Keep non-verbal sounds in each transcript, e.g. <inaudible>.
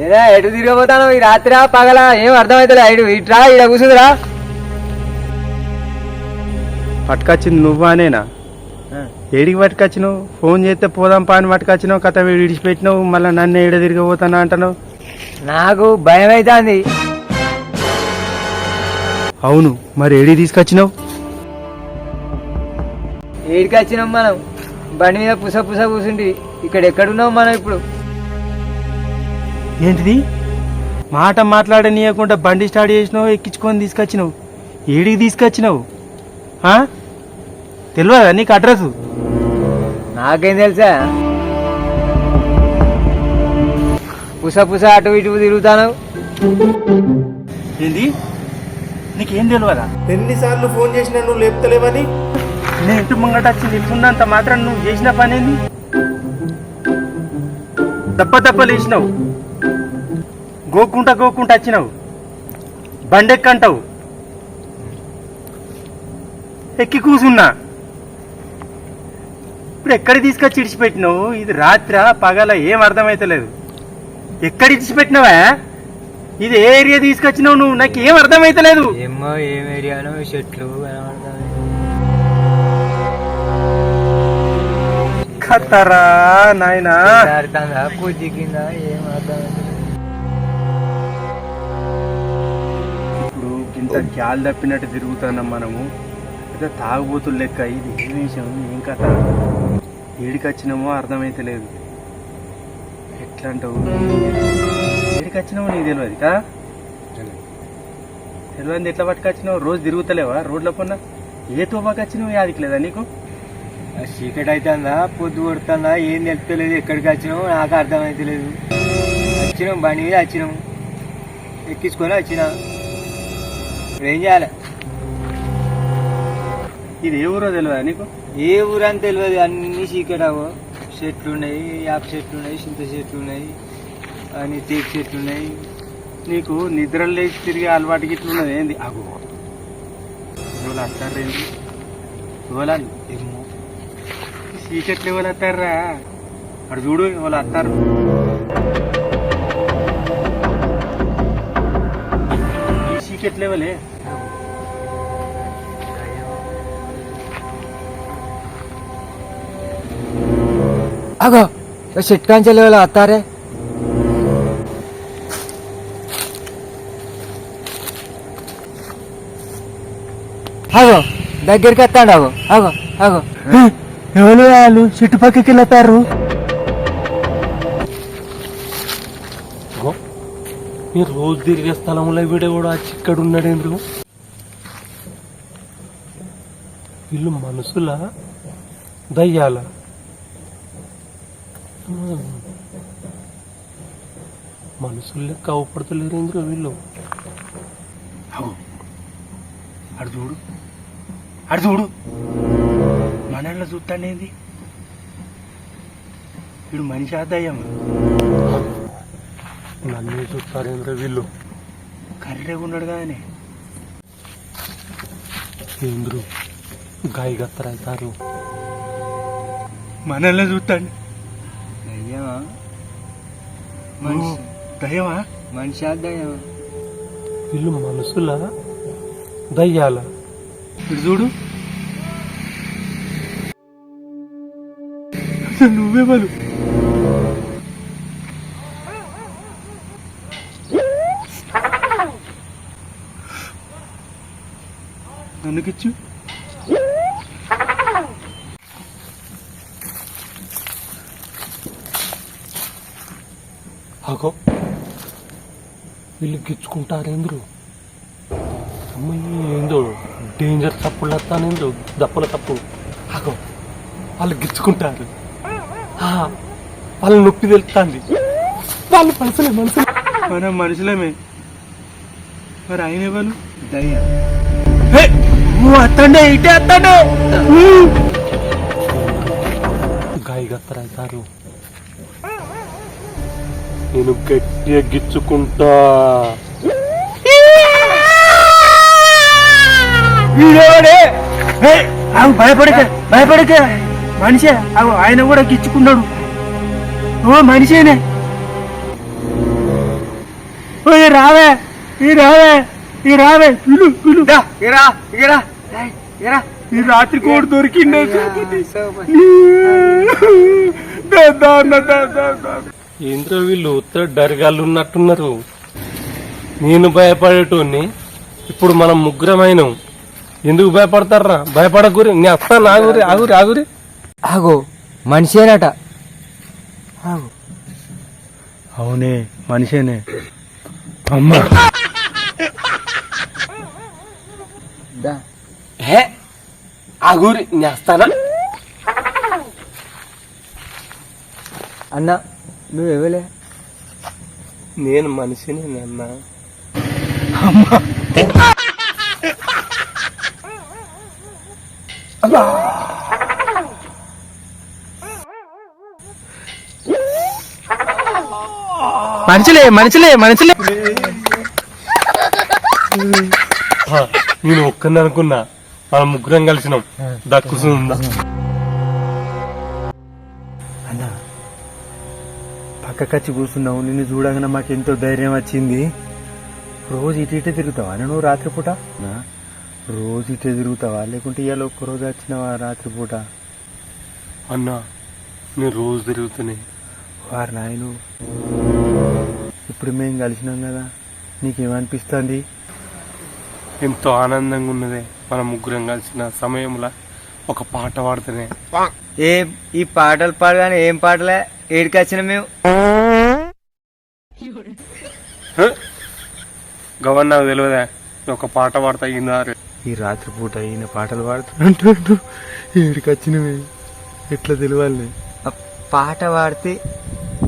ఏదా ఎటు తిరగబోతాను ఈ రాత్రి పగల ఏం అర్థమైతలే ఇటు ఇట్రా ఇక్కడ కూర్చుందిరా పట్టుకొచ్చింది నువ్వానేనా ఏడికి పట్టుకొచ్చినావు? ఫోన్ చేస్తే పోదాం పా అని పట్టుకొచ్చినావు కథ విడిచిపెట్టినావు మళ్ళీ నన్ను ఏడ తిరగబోతానా అంటున్నావు? నాకు భయం అవుతుంది అవును మరి ఏడి తీసుకొచ్చినావు? ఏడికి వచ్చినాం మనం? బండి మీద పుస పుస కూర్చుంటి ఇక్కడ ఎక్కడున్నాం మనం ఇప్పుడు? ఏంటిది? మాట మాట్లాడనీయకుండా బండి స్టార్ట్ చేసినావు ఎక్కించుకొని తీసుకొచ్చినావు. ఏడికి తీసుకొచ్చినావు. ఆ? తెలియదా నీకు అడ్రస్? నాకేం తెలుసా? పుస పుస అటు ఇటు తిరుగుతాను ఏంది? నీకేం తెలియదా ఎన్నిసార్లు ఫోన్ చేసినా నువ్వు లేపుతలేవని? నేను ఇంటి ముంగట వచ్చి నిలుచున్నంత మాత్రం నువ్వు చేసిన పని ఏంది దెబ్బ దెబ్బ లేచినావు గోకుంటా గోకుంటా వచ్చినావు. బండెక్కంటావు. ఎక్కి కూసున్నా. ఇప్పుడు ఎక్కడ తీసుకొచ్చి ఇడిచిపెట్టినావు? ఇది రాత్ర పగల ఏం అర్థమైతలేదు. ఎక్కడ ఇడిచిపెట్టినావా? ఇది ఏ ఏరియా తీసుకొచ్చినావు నువ్వు? నాకు ఏం అర్థమైతలేదు. ఏమో ఏం ఏరియానో చెట్లు కత్తరా నాయనా. కుజ్జి కింద ఏం అర్థమైతలేదు. ఇంత గ్యాల్ తప్పినట్టు తిరుగుతున్నాం మనము. అయితే తాగుబోతులు లెక్క ఇది. ఏం విషయం ఏం కథ? ఏడికి వచ్చినామో అర్థమైతలేదు ఎట్లా అంటావు ఏడికి వచ్చినామో నీకు తెలియదు కా తెలియదు. ఎట్లా పట్టుకొచ్చినావు? రోజు తిరుగుతలేవా రోడ్ల పన్న ఏ తోపాకి వచ్చినావు యాదికి లేదా నీకు? చీకటి అవుతుందా పొద్దు కొడుతుందా? ఏం తెలుస్తలేదు ఎక్కడికి వచ్చినావు? నాకు అర్థమైతలేదు వచ్చినాం బండి మీద వచ్చినాం. ఎక్కించుకొని వచ్చినా. ఇప్పుడు ఏం చేయాలి? ఇది ఏ ఊరో తెలియదా నీకు? ఏ ఊరని తెలియదు అన్ని చీకటావు చెట్లు ఉన్నాయి యాప చెట్లు ఉన్నాయి చింత చెట్లు ఉన్నాయి అని తేక చెట్లు ఉన్నాయి నీకు నిద్ర లేచి తిరిగే అలవాటు గిట్ల ఉన్నది ఏంది? అగు. ఎవరు అత్తారేంది? ఎవరు ఏమో. చీకట్లు ఎవరు అత్తారా అడు చూడు ఎవరు అత్తారు. ఈ చీకట్లు ఎవలే అగో చెట్టు కాంచెలు వస్తారే? అగో దగ్గరికి వస్తాడు అగో అగో అగో ఎవరు వాళ్ళు? చుట్టుపక్కకి వెళ్ళతారు మీరు రోజు తిరిగే స్థలంలో వీడే కూడా వచ్చి ఇక్కడ ఉన్నాడేంద్రు వీళ్ళు మనుషుల? దయ్యాల? మనుషులు లెక్క అవపడతలేరేంద్రు వీళ్ళు. అడు చూడు. అడు చూడు. మనల్ని చూస్తానేది? వీడు మనిషి ఆదాయం నన్ను చూస్తారేంద్ర వీళ్ళు? కర్రెగా ఉన్నాడు కానీ ఏంద్రు గాయగత్తరైతారు మనల్ని చూస్తాడు దయ్యమా? మనిషి. దయమా మనిషి దయ్యమా? వీళ్ళు మనుషుల దయ్యాల? ఇటు చూడు. నువ్వే బలు నన్నుకిచ్చు అగో వీళ్ళు గిచ్చుకుంటారేంద్రు? అమ్మాయి ఏందో డేంజర్ తప్పులు వస్తానేంద్రు దప్పుల తప్పు. అగో వాళ్ళు గిచ్చుకుంటారు. ఆ, వాళ్ళ నొప్పి తెలుస్తుంది వాళ్ళు మనసులే మనసులే మనం మనుషులమే. మరి ఆయన ఎవరు? దయ్యం అత్తండే ఇటే అత్తండే గాయగత్తరైతారు నేను గట్టిగా గిచ్చుకుంటా. ఆగు, భయపడక భయపడక. మనిషే ఆగు, ఆయన కూడా గిచ్చుకున్నాడు. ఓ మనిషేనే. రావే ఈ రావే. పిలు పిలు దా, ఇరా ఇరా ఏయ్, ఇరా. ఈ రాత్రి కోడి దొరికిండే ఏంద్రో వీళ్ళు ఉత్తర డరిగాళ్ళు ఉన్నట్టున్నారు. నేను భయపడేటోని ఇప్పుడు మనం ముగ్గురమైనాం ఎందుకు భయపడతారా భయపడకూరి నీ అత్త నాగురి ఆగురి ఆగురి ఆగో మనిషేనట. ఆగో. అవునే మనిషేనే. అమ్మా. హే ఆగురి నీ అస్తానా అన్న నువ్వు ఎవలే? నేను మనిషిని అన్నా మనుషులే మనుషులే మనుషులే. <laughs> నేను ఒక్కని అనుకున్నా. మనం ముగ్గురం కలిసినాం. దక్కుతుందా అన్న పక్కకొచ్చి కూర్చున్నావు. నిన్ను చూడగానే మాకు ఎంతో ధైర్యం వచ్చింది. రోజు ఇటు ఇటే తిరుగుతావా? నువ్వు రాత్రిపూట? రోజు ఇటే తిరుగుతావా? లేకుంటే ఇవాళ ఒక్క రోజు వచ్చినావా రాత్రిపూట? అన్నా నేను రోజు తిరుగుతున్నాయి వారు నాయను ఇప్పుడు మేము కలిసినాం కదా. నీకేమనిపిస్తుంది? ఎంతో ఆనందంగా ఉన్నదే. మన ముగ్గురం కలిసిన సమయంలో ఒక పాట పాడుతూనే. ఏం ఈ పాటలు పాడగానే ఏం పాటలే? ఏడికి వచ్చిన మేము? గవర్న నాకు తెలియదా ఒక పాట పాడతా ఈనారు ఈ రాత్రిపూట ఈయన పాటలు పాడుతుంటూ ఏడికి వచ్చినవి ఎట్లా తెలియాలి ఆ పాట పాడితే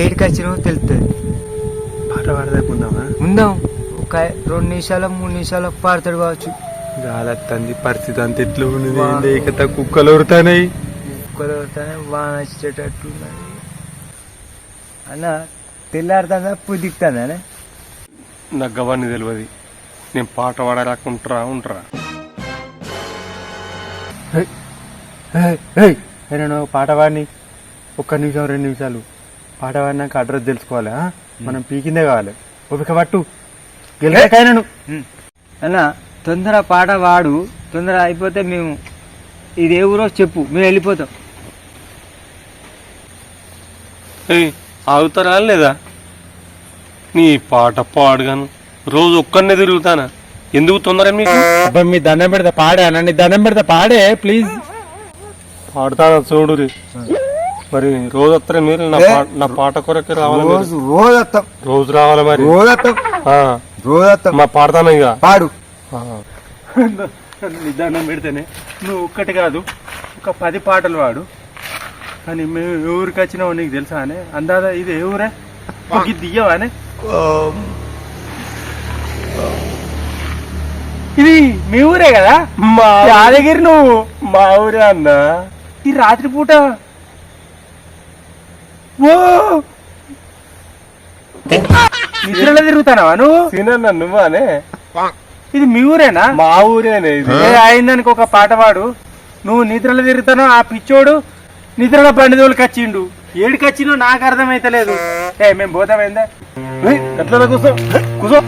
ఏడికి వచ్చినామో తెలుస్తుంది పాట పాడదాకుందామా ఉందాం. ఒక రెండు నిమిషాలు మూడు నిమిషాలు పాడతాడు కావచ్చు. గాలత్తంది పరిస్థితి అంత ఎట్లా ఉన్నది? కుక్కలు ఉరుతానాయి కుదరతానే బాగా నచ్చేటట్టు ఉన్నది. అన్న తెల్లారుతుందా? పుదిక్తుందా నాకు గవర్ని తెలియదు నేను పాట పాడరాకుంటారా ఉంటారా. నేను పాట పాడిని. ఒక్క నిమిషం రెండు నిమిషాలు. పాట పాడినాక అడ్రస్ తెలుసుకోవాలి? మనం పీకిందే కావాలి. ఓపిక పట్టు. గెలికైనాను అన్న తొందర పాట వాడు తొందర అయిపోతే మేము ఇది ఏ ఊరో చెప్పు మేము వెళ్ళిపోతాం. ఆగుతారా లేదా? నీ పాట పాడగాను రోజు ఒక్కనే తిరుగుతానా? ఎందుకు తొందర మీకు అబ్బాయి మీ దండం పెడతా పాడే అన్న నీ దండం పెడతా పాడే ప్లీజ్ పాడతారా చూడు మరి రోజు వస్తారా మీరు నా పాట కొరకే రావాలి. రోజు రోజు వస్తాం రోజు రావాలి మరి? రోజు వస్తాం రోజు మా పాడతాను ఇక. పాడు. ఆ. నీ దండం పెడితేనే. నువ్వు ఒక్కటి కాదు ఒక పది పాటలు పాడు. కానీ మేము ఏ ఊరికి వచ్చినావో నీకు తెలుసా అనే? అందాదా ఇది మాకు ఇది దియ్యవానే ఇది మీ ఊరే కదా? మా యాదగిరి నువ్వు? మా ఊరే అన్న. ఈ రాత్రిపూట? ఓ! నిద్రలో తిరుగుతానవా నువ్వు? తినన్న నువ్వానే? ఇది మీ ఊరేనా? మా ఊరేనే ఇది. ఏ అయిందానికి ఒక పాట పాడు. నువ్వు నిద్రలో తిరుగుతానో ఆ పిచ్చోడు నిద్రలో బండి తోలికి వచ్చిండు. ఏడికి వచ్చినో నాకు అర్థమైతలేదు. ఏ మేము పోతామైందా ఎట్లా కూర్చో? కూర్చో.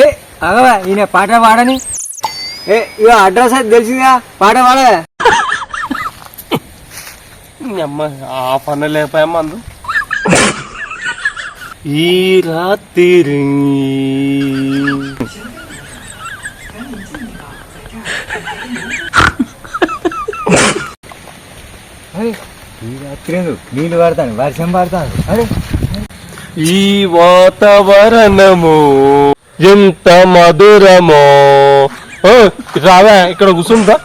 ఏ అగవా ఈయన పాట పాడని? ఏ ఇక అడ్రస్ అయితే తెలిసిందిగా? పాట పాడవా? ఈ అమ్మ ఆ పని లేపాయ మందు ఈ రాత్రి ఈ రాత్రి నీళ్ళు పడతాను వర్షం పడతాను. అరే ఈ వాతావరణము ఎంత మధురమో. రావా ఇక్కడ కూర్చుంటా.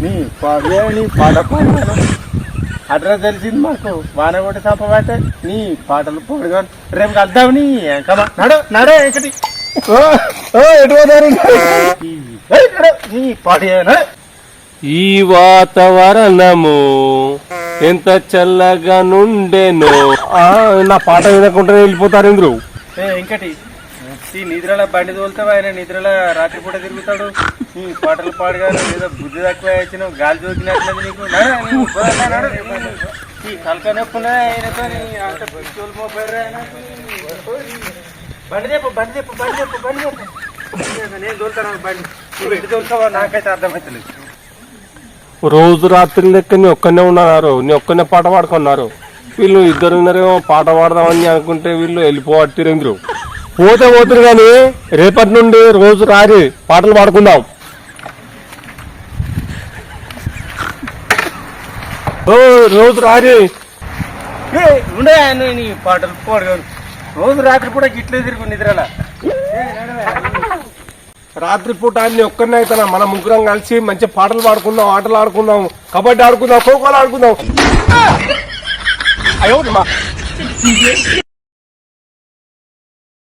నీ పాడాను అడ్రస్ తెలిసింది మాకు. వాన కొట్టి నీ పాటలు పాడుగా రేపు కలుద్దాం నీ. కమా. నడు నడు ఎక్కడి ఓ, ఓ, ఎటు పోతారు? నీ ఈ వాతావరణము ఎంత చల్లగా నుండెనో. ఆ, నా పాట వినకుండా వెళ్ళిపోతారు ఇంద్రు ఏ ఇంకటి ఈ నిద్రల బండి తోలుతావు ఆయన? నిద్రల రాత్రిపూట తిరుగుతాడు. నీ పాటలు పాడుగా ఏదో బుద్ధి తక్కువ వచ్చినావు గాలి దొరికినట్లేదు నీకు. ఈ కలక నొప్పున ఆయనతో అంత పిచ్చోలు మోపారు ఆయన. బండి చెప్పు బండి చెప్పు బండి చెప్పు బండి చెప్పు నేను తోలుతాను బండి. నువ్వు ఎటు తోలుతావో నాకైతే అర్థమవుతలేదు రోజు రాత్రి లెక్క నీ ఒక్కనే ఉన్నారు. నీ ఒక్కనే పాట పాడుకున్నారు. వీళ్ళు ఇద్దరు ఉన్నారేమో పాట పాడదామని అనుకుంటే వీళ్ళు వెళ్ళిపోవట్టిరేంద్రు పోతే పోతురు కానీ రేపటి నుండి రోజు రారి పాటలు పాడుకుందాం. ఓ రోజు రారి ఉండే నీ పాటలు? పోడు రోజు రాత్రి కూడా గిట్లే తిరుగు నిద్రలా? రాత్రి పూట అన్ని ఒక్కనే అవుతానా మన ముగ్గురం కలిసి మంచి పాటలు పాడుకుందాం ఆటలు ఆడుకుందాం కబడ్డీ ఆడుకుందాం ఖోఖోలు ఆడుకుందాం. అయ్యో